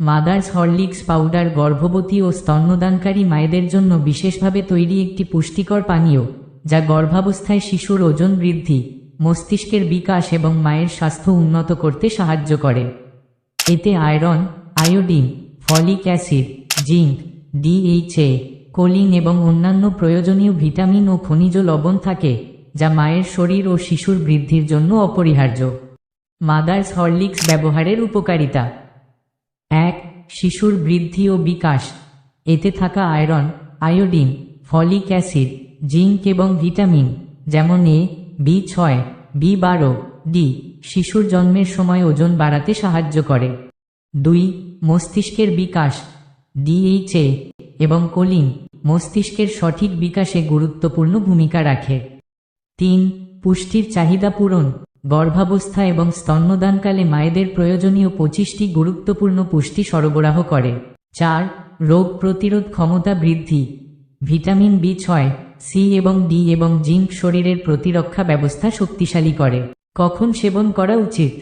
Mother's Horlicks powder, গর্ভবতী ও স্তন্যদানকারী মায়েদের জন্য বিশেষভাবে তৈরি একটি পুষ্টিকর পানীয়, যা গর্ভাবস্থায় শিশুর ওজন বৃদ্ধি, মস্তিষ্কের বিকাশ এবং মায়ের স্বাস্থ্য উন্নত করতে সাহায্য করে। এতে iron, iodine, folic acid, zinc, DHA, choline এবং অন্যান্য প্রয়োজনীয় ভিটামিন ও খনিজ লবণ থাকে, যা মায়ের শরীর ও শিশুর বৃদ্ধির জন্য অপরিহার্য। মাদার্স হরলিক্স ব্যবহারের উপকারিতা শিশুর বৃদ্ধি ও বিকাশ। এতে থাকা iron, iodine, folic acid, zinc এবং ভিটামিন, যেমন এ, বি ছয়, বি বারো, ডি, শিশুর জন্মের সময় ওজন বাড়াতে সাহায্য করে। দুই, মস্তিষ্কের বিকাশ, ডিএইচএ, এবং কোলিন, মস্তিষ্কের সঠিক বিকাশে গুরুত্বপূর্ণ ভূমিকা রাখে। তিন, পুষ্টির চাহিদা পূরণ গর্ভাবস্থা এবং স্তন্যদানকালে মায়েদের প্রয়োজনীয় পঁচিশটি গুরুত্বপূর্ণ পুষ্টি সরবরাহ করে। চার, রোগ প্রতিরোধ ক্ষমতা বৃদ্ধি। ভিটামিন বি ছয়, সি এবং ডি এবং জিঙ্ক শরীরের প্রতিরক্ষা ব্যবস্থা শক্তিশালী করে। কখন সেবন করা উচিত?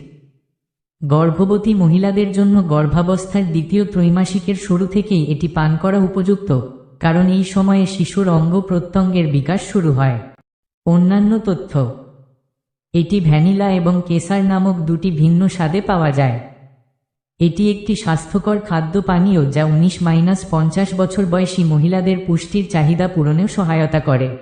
গর্ভবতী মহিলাদের জন্য গর্ভাবস্থার দ্বিতীয় ত্রৈমাসিকের শুরু থেকেই এটি পান করা উপযুক্ত, কারণ এই সময়ে শিশুর অঙ্গ প্রত্যঙ্গের বিকাশ শুরু হয়। অন্যান্য তথ্য এটি ভ্যানিলা এবং কেসার নামক দুটি ভিন্ন স্বাদে পাওয়া যায়। এটি একটি স্বাস্থ্যকর খাদ্য পানীয় যা উনিশ মাইনাস পঞ্চাশ বছর বয়সী মহিলাদের পুষ্টির চাহিদা পূরণেও সহায়তা করে।